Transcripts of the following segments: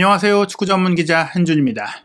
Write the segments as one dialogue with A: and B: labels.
A: 안녕하세요. 축구 전문 기자 한준입니다.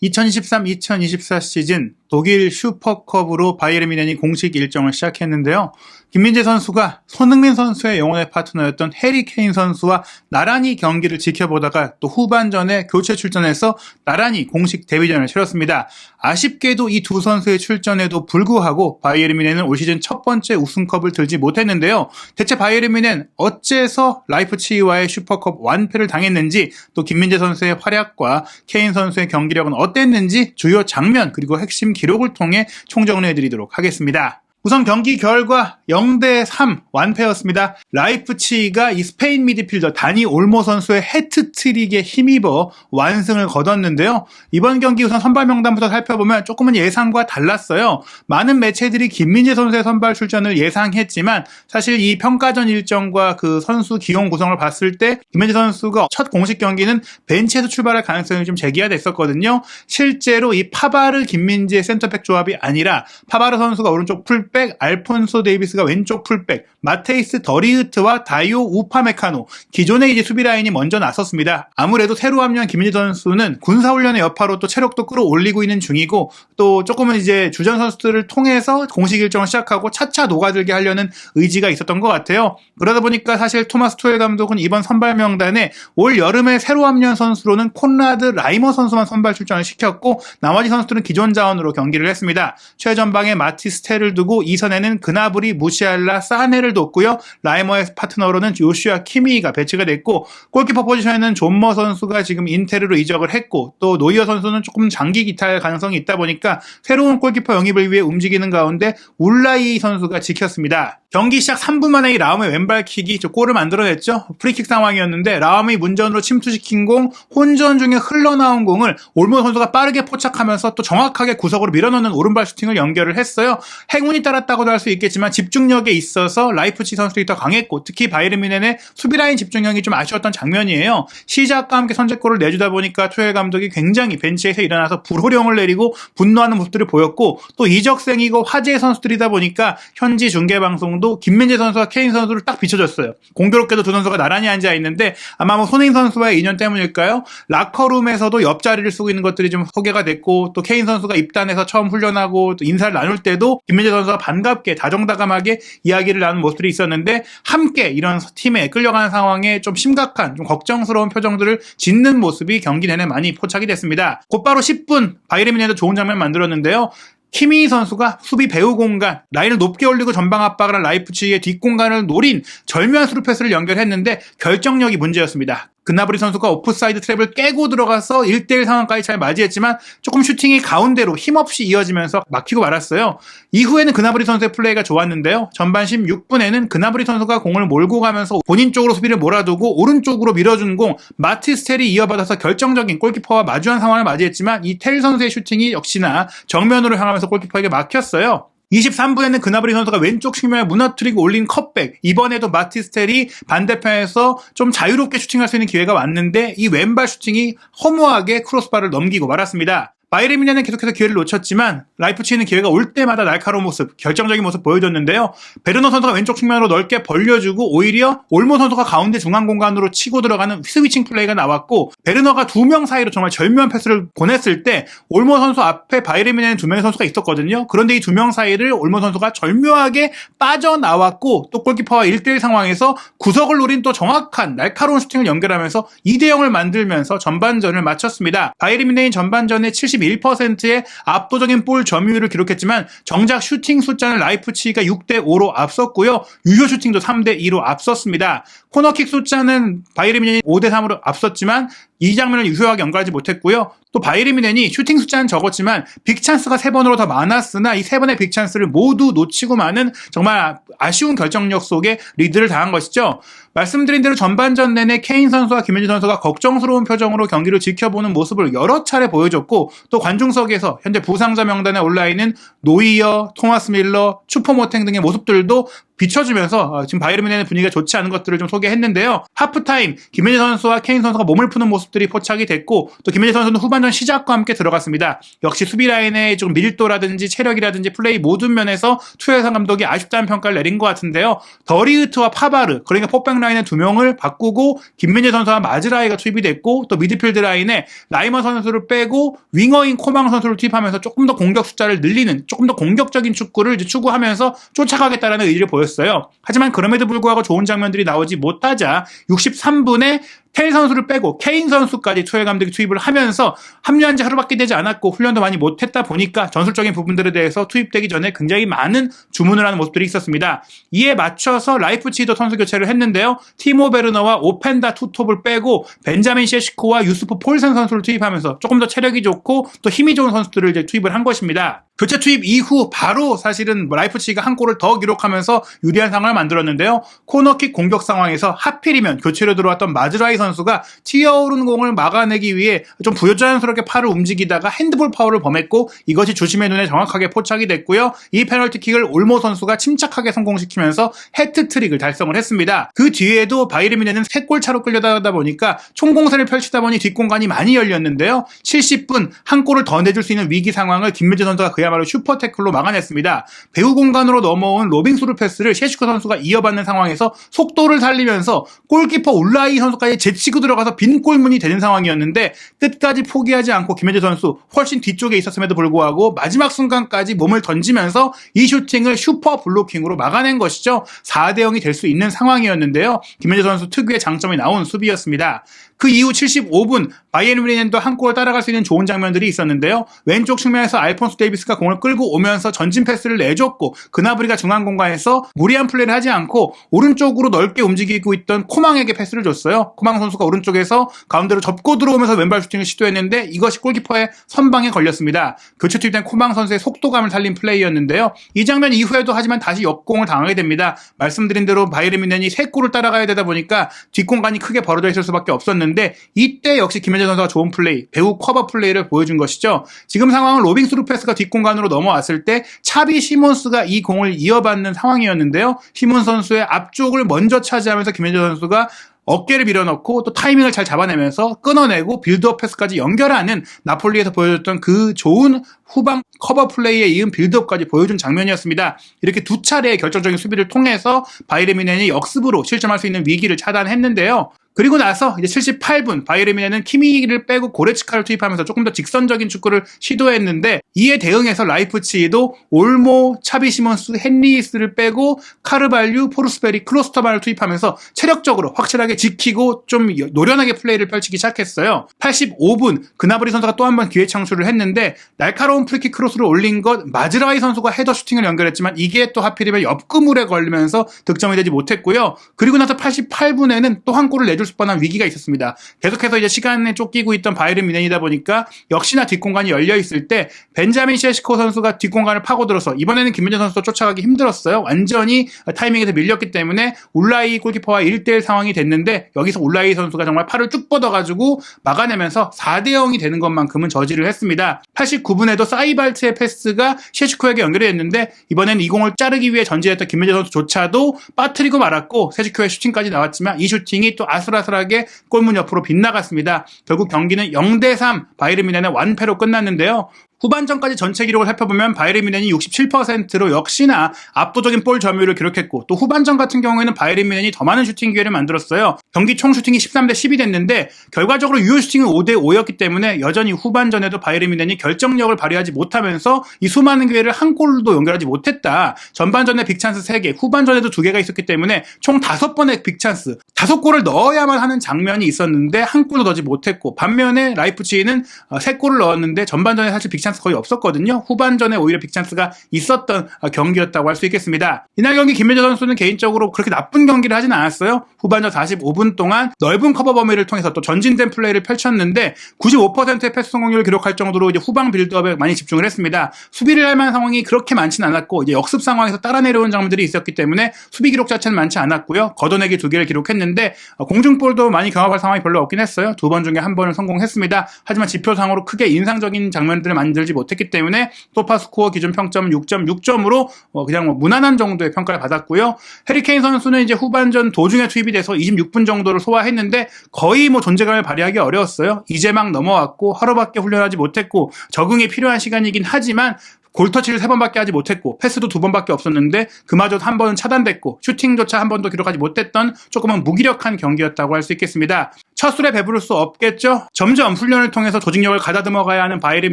A: 2023-2024 시즌 독일 슈퍼컵으로 바이에른 미넨이 공식 일정을 시작했는데요. 김민재 선수가 손흥민 선수의 영혼의 파트너였던 해리 케인 선수와 나란히 경기를 지켜보다가 또 후반전에 교체 출전해서 나란히 공식 데뷔전을 치렀습니다. 아쉽게도 이 두 선수의 출전에도 불구하고 바이에른 미넨은 올 시즌 첫 번째 우승컵을 들지 못했는데요. 대체 바이에른 미넨 어째서 라이프치히와의 슈퍼컵 완패를 당했는지 또 김민재 선수의 활약과 케인 선수의 경기력은 어땠는지 주요 장면 그리고 핵심 기록을 통해 총정리해 드리도록 하겠습니다. 우선 경기 결과 0대 3 완패였습니다. 라이프치가 이 스페인 미드필더 다니 올모 선수의 해트트릭에 힘입어 완승을 거뒀는데요. 이번 경기 우선 선발 명단부터 살펴보면 조금은 예상과 달랐어요. 많은 매체들이 김민재 선수의 선발 출전을 예상했지만 사실 이 평가전 일정과 그 선수 기용 구성을 봤을 때 김민재 선수가 첫 공식 경기는 벤치에서 출발할 가능성이 좀 제기가 됐었거든요. 실제로 이 파바르 김민재 센터백 조합이 아니라 파바르 선수가 오른쪽 풀 풀백, 알폰소 데이비스가 왼쪽 풀백, 마테이스 더리흐트와 다이오 우파메카노, 기존의 이제 수비 라인이 먼저 나섰습니다. 아무래도 새로 합류한 김민재 선수는 군사훈련의 여파로 또 체력도 끌어올리고 있는 중이고 또 조금은 이제 주전 선수들을 통해서 공식 일정을 시작하고 차차 녹아들게 하려는 의지가 있었던 것 같아요. 그러다 보니까 사실 토마스 투엘 감독은 이번 선발 명단에 올 여름에 새로 합류한 선수로는 콘라드 라이머 선수만 선발 출전을 시켰고 나머지 선수들은 기존 자원으로 경기를 했습니다. 최전방에 마티스테를 두고 2선에는 그나브리, 무시알라, 사네를 뒀고요. 라이머의 파트너로는 요슈아 키미가 배치가 됐고 골키퍼 포지션에는 존머 선수가 지금 인테르로 이적을 했고 또 노이어 선수는 조금 장기 기탈 가능성이 있다 보니까 새로운 골키퍼 영입을 위해 움직이는 가운데 울라이 선수가 지켰습니다. 경기 시작 3분 만에 이 라움의 왼발킥이 저 골을 만들어냈죠. 프리킥 상황이었는데 라움이 문전으로 침투시킨 공, 혼전 중에 흘러나온 공을 올모 선수가 빠르게 포착하면서 또 정확하게 구석으로 밀어넣는 오른발 슈팅을 연결을 했어요. 행운이 따랐다고도 할 수 있겠지만 집중력에 있어서 라이프치 선수들이 더 강했고 특히 바이른 미넨의 수비라인 집중력이 좀 아쉬웠던 장면이에요. 시작과 함께 선제골을 내주다 보니까 투엘 감독이 굉장히 벤치에서 일어나서 불호령을 내리고 분노하는 모습들을 보였고 또 이적생이고 화제의 선수들이다 보니까 현지 중계방송 정도 김민재 선수와 케인 선수를 딱 비춰줬어요. 공교롭게도 두 선수가 나란히 앉아 있는데 아마 뭐 손흥민 선수와의 인연 때문일까요? 라커룸에서도 옆자리를 쓰고 있는 것들이 좀 소개가 됐고 또 케인 선수가 입단해서 처음 훈련하고 또 인사를 나눌 때도 김민재 선수가 반갑게 다정다감하게 이야기를 나눈 모습들이 있었는데 함께 이런 팀에 끌려가는 상황에 좀 심각한 좀 걱정스러운 표정들을 짓는 모습이 경기 내내 많이 포착이 됐습니다. 곧바로 10분 바이에른 미네도 좋은 장면 만들었는데요. 키미 선수가 수비 배우 공간, 라인을 높게 올리고 전방 압박을 한 라이프치히의 뒷공간을 노린 절묘한 스루 패스를 연결했는데 결정력이 문제였습니다. 그나브리 선수가 오프사이드 트랩을 깨고 들어가서 1대1 상황까지 잘 맞이했지만 조금 슈팅이 가운데로 힘없이 이어지면서 막히고 말았어요. 이후에는 그나브리 선수의 플레이가 좋았는데요. 전반 16분에는 그나브리 선수가 공을 몰고 가면서 본인 쪽으로 수비를 몰아두고 오른쪽으로 밀어준 공 마티스텔이 이어받아서 결정적인 골키퍼와 마주한 상황을 맞이했지만 이 텔 선수의 슈팅이 역시나 정면으로 향하면서 골키퍼에게 막혔어요. 23분에는 그나브리 선수가 왼쪽 측면에 무너뜨리고 올린 컵백. 이번에도 마티스텔이 반대편에서 좀 자유롭게 슈팅할 수 있는 기회가 왔는데 이 왼발 슈팅이 허무하게 크로스바를 넘기고 말았습니다. 바이에른 미네는 계속해서 기회를 놓쳤지만 라이프치히는 기회가 올 때마다 날카로운 모습, 결정적인 모습 보여줬는데요. 베르너 선수가 왼쪽 측면으로 넓게 벌려주고 오히려 올모 선수가 가운데 중앙 공간으로 치고 들어가는 스위칭 플레이가 나왔고 베르너가 두 명 사이로 정말 절묘한 패스를 보냈을 때 올모 선수 앞에 바이에른 미네는 두 명의 선수가 있었거든요. 그런데 이 두 명 사이를 올모 선수가 절묘하게 빠져나왔고 또 골키퍼와 1대1 상황에서 구석을 노린 또 정확한 날카로운 슈팅을 연결하면서 2대 0을 만들면서 전반전을 마쳤습니다. 바이에른 미네인 전반전에 70 31%의 압도적인 볼 점유율을 기록했지만 정작 슈팅 숫자는 라이프치히가 6대 5로 앞섰고요. 유효 슈팅도 3대 2로 앞섰습니다. 코너킥 숫자는 바이에른 뮌헨이 5대 3으로 앞섰지만 이 장면을 유효하게 연결하지 못했고요. 또 뮌헨이 슈팅 숫자는 적었지만 빅찬스가 3번으로 더 많았으나 이 3번의 빅찬스를 모두 놓치고 마는 정말 아쉬운 결정력 속에 리드를 당한 것이죠. 말씀드린 대로 전반전 내내 케인 선수와 김현진 선수가 걱정스러운 표정으로 경기를 지켜보는 모습을 여러 차례 보여줬고 또 관중석에서 현재 부상자 명단에 올라 있는 노이어, 토마스 밀러, 슈퍼모탱 등의 모습들도 비춰주면서 어, 지금 바이에른 뮌헨의 분위기가 좋지 않은 것들을 좀 소개했는데요. 하프타임 김민재 선수와 케인 선수가 몸을 푸는 모습들이 포착이 됐고 또 김민재 선수는 후반전 시작과 함께 들어갔습니다. 역시 수비 라인의 좀 밀도라든지 체력이라든지 플레이 모든 면에서 투여상 감독이 아쉽다는 평가를 내린 것 같은데요. 더리우트와 파바르 그러니까 포백 라인의 두 명을 바꾸고 김민재 선수와 마즈라이가 투입이 됐고 또 미드필드 라인에 라이머 선수를 빼고 윙어인 코망 선수를 투입하면서 조금 더 공격 숫자를 늘리는 조금 더 공격적인 축구를 추구하면서 쫓아가겠다라는 의지를 보였 어요. 하지만 그럼에도 불구하고 좋은 장면들이 나오지 못하자 63분에 테일 선수를 빼고 케인 선수까지 투엘 감독이 투입을 하면서 합류한 지 하루밖에 되지 않았고 훈련도 많이 못했다 보니까 전술적인 부분들에 대해서 투입되기 전에 굉장히 많은 주문을 하는 모습들이 있었습니다. 이에 맞춰서 라이프치히도 선수 교체를 했는데요. 티모 베르너와 오펜다 투톱을 빼고 벤자민 셰시코와 유스프 폴센 선수를 투입하면서 조금 더 체력이 좋고 또 힘이 좋은 선수들을 이제 투입을 한 것입니다. 교체 투입 이후 바로 사실은 라이프치히가 한 골을 더 기록하면서 유리한 상황을 만들었는데요. 코너킥 공격 상황에서 하필이면 교체로 들어왔던 마즈라이 선수가 튀어오르는 공을 막아내기 위해 좀 부여자연스럽게 팔을 움직이다가 핸드볼 파워를 범했고 이것이 주심의 눈에 정확하게 포착이 됐고요. 이 페널티킥을 올모 선수가 침착하게 성공시키면서 해트트릭을 달성을 했습니다. 그 뒤에도 바이르민에는 3골 차로 끌려다가 보니까 총공세를 펼치다 보니 뒷공간이 많이 열렸는데요. 70분 한 골을 더 내줄 수 있는 위기 상황을 김민재 선수가 그야말로 슈퍼 태클로 막아냈습니다. 배우 공간으로 넘어온 로빙 스루 패스를 셰슈코 선수가 이어받는 상황에서 속도를 살리면서 골키퍼 울라이 선수까지 제 치고 들어가서 빈 골문이 되는 상황이었는데 끝까지 포기하지 않고 김현재 선수 훨씬 뒤쪽에 있었음에도 불구하고 마지막 순간까지 몸을 던지면서 이 슈팅을 슈퍼 블로킹으로 막아낸 것이죠. 4대 0이 될 수 있는 상황이었는데요. 김현재 선수 특유의 장점이 나온 수비였습니다. 그 이후 75분 바이에른 뮌헨도 한 골 따라갈 수 있는 좋은 장면들이 있었는데요. 왼쪽 측면에서 알폰스 데이비스가 공을 끌고 오면서 전진 패스를 내줬고 그나브리가 중앙 공간에서 무리한 플레이를 하지 않고 오른쪽으로 넓게 움직이고 있던 코망에게 패스를 줬어요. 코망 선수가 오른쪽에서 가운데로 접고 들어오면서 왼발 슈팅을 시도했는데 이것이 골키퍼의 선방에 걸렸습니다. 교체 투입된 코망 선수의 속도감을 살린 플레이였는데요. 이 장면 이후에도 하지만 다시 역공을 당하게 됩니다. 말씀드린 대로 바이에른 뮌헨이 세 골을 따라가야 되다 보니까 뒷공간이 크게 벌어져 있을 수밖에 없었는데 이때 역시 김현재 선수가 좋은 플레이, 배우 커버 플레이를 보여준 것이죠. 지금 상황은 로빙 스루 패스가 뒷공간으로 넘어왔을 때 차비 시몬스가 이 공을 이어받는 상황이었는데요. 시몬 선수의 앞쪽을 먼저 차지하면서 김현재 선수가 어깨를 밀어넣고 또 타이밍을 잘 잡아내면서 끊어내고 빌드업 패스까지 연결하는 나폴리에서 보여줬던 그 좋은 후방 커버 플레이에 이은 빌드업까지 보여준 장면이었습니다. 이렇게 두 차례의 결정적인 수비를 통해서 바이르미넨이 역습으로 실점할 수 있는 위기를 차단했는데요. 그리고 나서 이제 78분 바이에른미네는 키미를 빼고 고레츠카를 투입하면서 조금 더 직선적인 축구를 시도했는데 이에 대응해서 라이프치히도 올모, 차비 시몬스, 헨리스를 빼고 카르발류, 포르스베리, 클로스터반을 투입하면서 체력적으로 확실하게 지키고 좀 노련하게 플레이를 펼치기 시작했어요. 85분 그나브리 선수가 또 한 번 기회 창출을 했는데 날카로운 프리킥 크로스를 올린 것 마즈라이 선수가 헤더 슈팅을 연결했지만 이게 또 하필이면 옆 그물에 걸리면서 득점이 되지 못했고요. 그리고 나서 88분에는 또 한 골을 내주 내줄 뻔한 위기가 있었습니다. 계속해서 이제 시간에 쫓기고 있던 바이른 미넨이다 보니까 역시나 뒷공간이 열려 있을 때 벤자민 셰시코 선수가 뒷공간을 파고들어서 이번에는 김민재 선수도 쫓아가기 힘들었어요. 완전히 타이밍에서 밀렸기 때문에 울라이 골키퍼와 1대1 상황이 됐는데 여기서 울라이 선수가 정말 팔을 쭉 뻗어가지고 막아내면서 4대 0이 되는 것만큼은 저지를 했습니다. 89분에도 사이발트의 패스가 셰시코에게 연결이 됐는데 이번에는 이 공을 자르기 위해 전진했던 김민재 선수조차도 빠뜨리고 말았고 세시코의 슈팅까지 나왔지만 이 슈팅이 또 아슬 아슬아슬하게 골문 옆으로 빗나갔습니다. 결국 경기는 0대3 바이르 미넨의 완패로 끝났는데요. 후반전까지 전체 기록을 살펴보면 바이에른 뮌헨이 67%로 역시나 압도적인 볼 점유율을 기록했고 또 후반전 같은 경우에는 바이에른 뮌헨이 더 많은 슈팅 기회를 만들었어요. 경기 총 슈팅이 13대 10이 됐는데 결과적으로 유효 슈팅은 5대 5였기 때문에 여전히 후반전에도 바이에른 뮌헨이 결정력을 발휘하지 못하면서 이 수많은 기회를 한 골도 연결하지 못했다. 전반전에 빅찬스 3개, 후반전에도 2개가 있었기 때문에 총 5번의 빅찬스, 5골을 넣어야만 하는 장면이 있었는데 한 골도 넣지 못했고 반면에 라이프치히는 3골을 어, 넣었는데 전반전에 사실 빅찬스 빅찬스 거의 없었거든요. 후반전에 오히려 빅찬스가 있었던 어, 경기였다고 할 수 있겠습니다. 이날 경기 김민재 선수는 개인적으로 그렇게 나쁜 경기를 하진 않았어요. 후반전 45분 동안 넓은 커버 범위를 통해서 또 전진된 플레이를 펼쳤는데 95%의 패스 성공률을 기록할 정도로 이제 후방 빌드업에 많이 집중을 했습니다. 수비를 할 만한 상황이 그렇게 많지는 않았고 이제 역습 상황에서 따라 내려온 장면들이 있었기 때문에 수비 기록 자체는 많지 않았고요. 걷어내기 두 개를 기록했는데 어, 공중볼도 많이 경합할 상황이 별로 없긴 했어요. 두 번 중에 한 번을 성공했습니다. 하지만 지표상으로 크게 인상적인 장면들을 만들 만들지 못했기 때문에 소파스코어 기준 평점 6.6점으로 그냥 뭐 무난한 정도의 평가를 받았고요. 해리케인 선수는 이제 후반전 도중에 투입이 돼서 26분 정도를 소화했는데 거의 뭐 존재감을 발휘하기 어려웠어요. 이제 막 넘어왔고 하루밖에 훈련하지 못했고 적응이 필요한 시간이긴 하지만 골터치를 세 번밖에 하지 못했고 패스도 두 번밖에 없었는데 그마저 한 번은 차단됐고 슈팅조차 한 번도 기록하지 못했던 조금은 무기력한 경기였다고 할 수 있겠습니다. 첫 술에 배부를 수 없겠죠? 점점 훈련을 통해서 조직력을 가다듬어 가야 하는 바이에른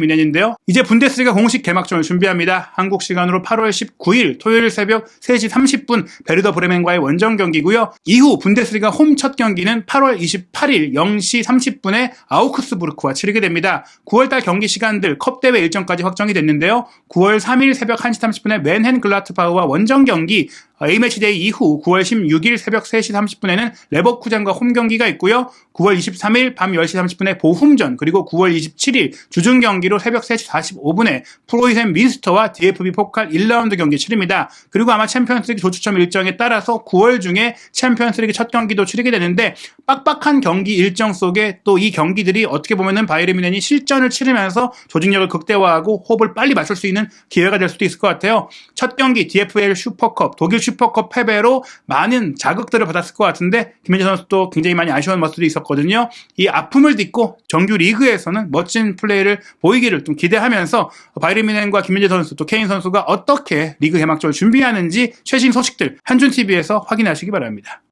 A: 미넨인데요. 이제 분데스리가 공식 개막전을 준비합니다. 한국 시간으로 8월 19일 토요일 새벽 3시 30분 베르더 브레멘과의 원정 경기고요. 이후 분데스리가 홈 첫 경기는 8월 28일 0시 30분에 아우크스부르크와 치르게 됩니다. 9월달 경기 시간들 컵 대회 일정까지 확정이 됐는데요. 9월 3일 새벽 1시 30분에 맨헨 글라트바우와 원정 경기 A매치데이 이후 9월 16일 새벽 3시 30분에는 레버쿠젠과 홈 경기가 있고요. 9월 23일 밤 10시 30분에 보훔전 그리고 9월 27일 주중 경기로 새벽 3시 45분에 프로이센 민스터와 DFB 포칼 1라운드 경기 치릅니다. 그리고 아마 챔피언스리그 조추첨 일정에 따라서 9월 중에 챔피언스리그 첫 경기도 치르게 되는데 빡빡한 경기 일정 속에 또 이 경기들이 어떻게 보면은 바이에른 뮌헨이 실전을 치르면서 조직력을 극대화하고 호흡을 빨리 맞출 수 있는 기회가 될 수도 있을 것 같아요. 첫 경기 DFL 슈퍼컵 독일 슈 퍼컵 패배로 많은 자극들을 받았을 것 같은데 김현재 선수도 굉장히 많이 아쉬운 모습도 있었거든요. 이 아픔을 딛고 정규 리그에서는 멋진 플레이를 보이기를 좀 기대하면서 바이에른 뮌헨과 김현재 선수 또 케인 선수가 어떻게 리그 개막전을 준비하는지 최신 소식들 한준 TV에서 확인하시기 바랍니다.